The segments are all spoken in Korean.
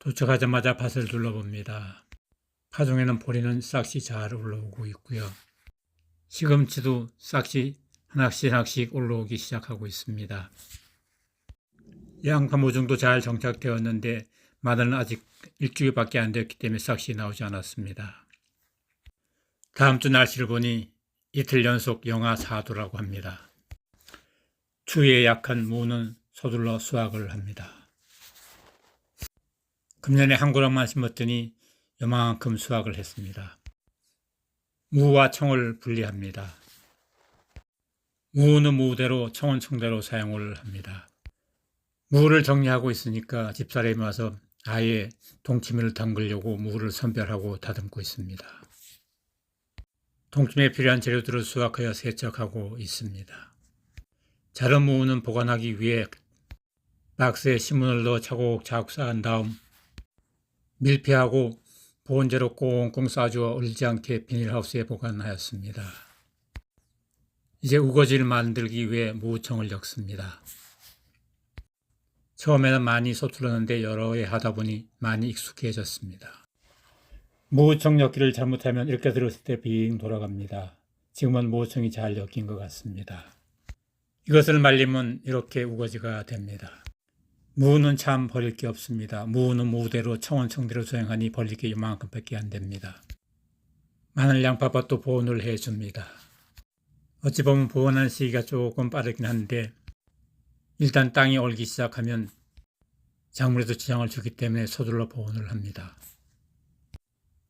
도착하자마자 밭을 둘러봅니다. 파종에는 보리는 싹이 잘 올라오고 있고요. 시금치도 싹이 하나씩 하나씩 올라오기 시작하고 있습니다. 양파 모종도 잘 정착되었는데 마늘은 아직 일주일밖에 안 되었기 때문에 싹이 나오지 않았습니다. 다음 주 날씨를 보니 이틀 연속 영하 4도라고 합니다. 추위에 약한 무는 서둘러 수확을 합니다. 금년에 한 그릇만 심었더니 요만큼 수확을 했습니다. 무와 청을 분리합니다. 무는 무대로 청은 청대로 사용을 합니다. 무를 정리하고 있으니까 집사람이 와서 아예 동치미를 담그려고 무를 선별하고 다듬고 있습니다. 동치미에 필요한 재료들을 수확하여 세척하고 있습니다. 자른 무는 보관하기 위해 박스에 신문을 넣어 차곡차곡 쌓은 다음 밀폐하고 보온재로 꽁꽁 싸주어 얼지 않게 비닐하우스에 보관하였습니다. 이제 우거지를 만들기 위해 무청을 엮습니다. 처음에는 많이 서툴렀는데 여러 해 하다 보니 많이 익숙해졌습니다. 무청 엮기를 잘못하면 이렇게 들었을 때 빙 돌아갑니다. 지금은 무청이 잘 엮인 것 같습니다. 이것을 말리면 이렇게 우거지가 됩니다. 무는 참 버릴 게 없습니다. 무는 무대로 청원 청대로 수행하니 버릴 게 이만큼밖에 안 됩니다. 마늘 양파밭도 보온을 해줍니다. 어찌 보면 보온하는 시기가 조금 빠르긴 한데 일단 땅이 얼기 시작하면 작물에도 지장을 주기 때문에 서둘러 보온을 합니다.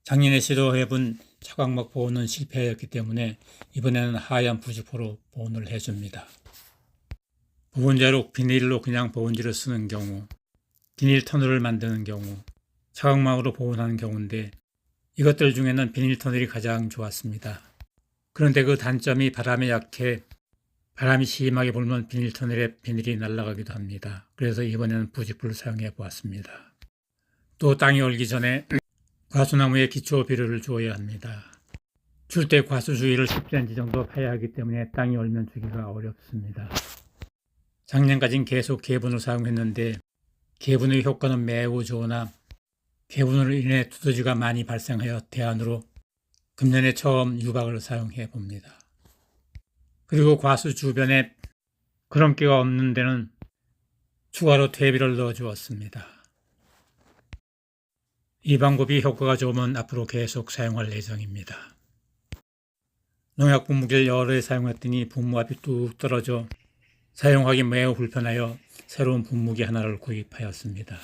작년에 시도해본 차광막 보온은 실패했기 때문에 이번에는 하얀 부직포로 보온을 해줍니다. 보온재로 비닐로 그냥 보온지를 쓰는 경우, 비닐 터널을 만드는 경우, 차광막으로 보온하는 경우인데 이것들 중에는 비닐 터널이 가장 좋았습니다. 그런데 그 단점이 바람에 약해 바람이 심하게 불면 비닐 터널에 비닐이 날아가기도 합니다. 그래서 이번에는 부직불을 사용해 보았습니다. 또 땅이 얼기 전에 과수나무에 기초 비료를 주어야 합니다. 줄 때 과수 주위를 10cm 정도 파야 하기 때문에 땅이 얼면 주기가 어렵습니다. 작년까지는 계속 개분을 사용했는데 개분의 효과는 매우 좋으나 개분으로 인해 두더지가 많이 발생하여 대안으로 금년에 처음 유박을 사용해 봅니다. 그리고 과수 주변에 그런기가 없는 데는 추가로 퇴비를 넣어 주었습니다. 이 방법이 효과가 좋으면 앞으로 계속 사용할 예정입니다. 농약 분무기를 여러 해 사용했더니 분무압이 뚝 떨어져 사용하기 매우 불편하여 새로운 분무기 하나를 구입하였습니다.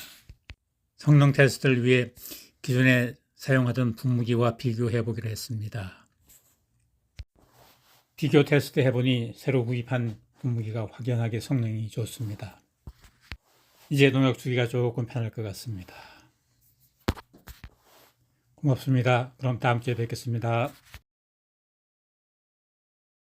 성능 테스트를 위해 기존에 사용하던 분무기와 비교해 보기로 했습니다. 비교 테스트 해보니 새로 구입한 분무기가 확연하게 성능이 좋습니다. 이제 농약 주기가 조금 편할 것 같습니다. 고맙습니다. 그럼 다음 주에 뵙겠습니다.